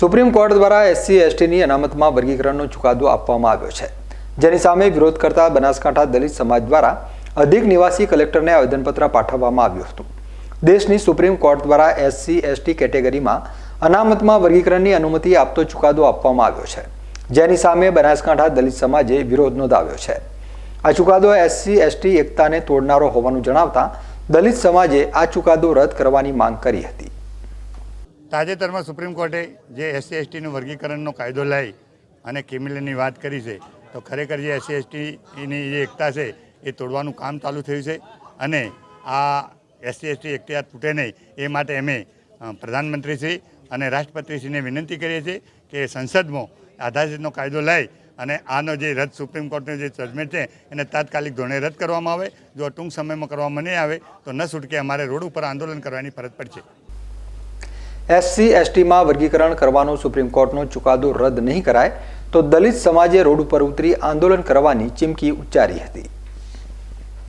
Supreme court દ્વારા SC, એસટીની અનામતમાં વર્ગીકરણનો ચુકાદો આપવામાં આવ્યો છે. જેની સામે વિરોધ કરતા બનાસકાંઠા દલિત સમાજ દ્વારા અધિક નિવાસી કલેક્ટરને આવેદનપત્ર પાઠવવામાં આવ્યું હતું. દેશની સુપ્રીમ કોર્ટ દ્વારા એસસી, એસટી કેટેગરીમાં અનામતમાં વર્ગીકરણની અનુમતિ આપતો ચુકાદો આપવામાં આવ્યો છે. જેની સામે બનાસકાંઠા દલિત સમાજે વિરોધ નોંધાવ્યો છે. આ ચુકાદો એસસી, એસટી, એકતાને તોડનારો હોવાનું જણાવતા દલિત સમાજે આ ચુકાદો રદ કરવાની માંગ કરી હતી. તાજેતરમાં સુપ્રીમ કોર્ટે જે એસસી એસટીનું વર્ગીકરણનો કાયદો લાવી અને કિમિલની વાત કરી છે, તો ખરેખર જે એસસી એસટીની જે એકતા છે, એ તોડવાનું કામ ચાલુ થયું છે અને આ એસસી એસટી એકતા તૂટે નહીં, એ માટે અમે પ્રધાનમંત્રીશ્રી અને રાષ્ટ્રપતિશ્રીને વિનંતી કરીએ છીએ કે સંસદમાં આધારિતનો કાયદો લાવી અને આનો જે રદ સુપ્રીમ કોર્ટનો જે જજમેન્ટ છે, એને તાત્કાલિક ધોરણે રદ કરવામાં આવે. જો ટૂંક સમયમાં કરવામાં નહીં આવે, તો ન છૂટકે અમારે રોડ ઉપર આંદોલન કરવાની ફરજ પડશે. એસસી, એસટીમાં વર્ગીકરણ કરવાનો સુપ્રીમ કોર્ટનો ચુકાદો રદ નહીં કરાય, તો દલિત સમાજે રોડ ઉપર ઉતરી આંદોલન કરવાની ચીમકી ઉચ્ચારી હતી.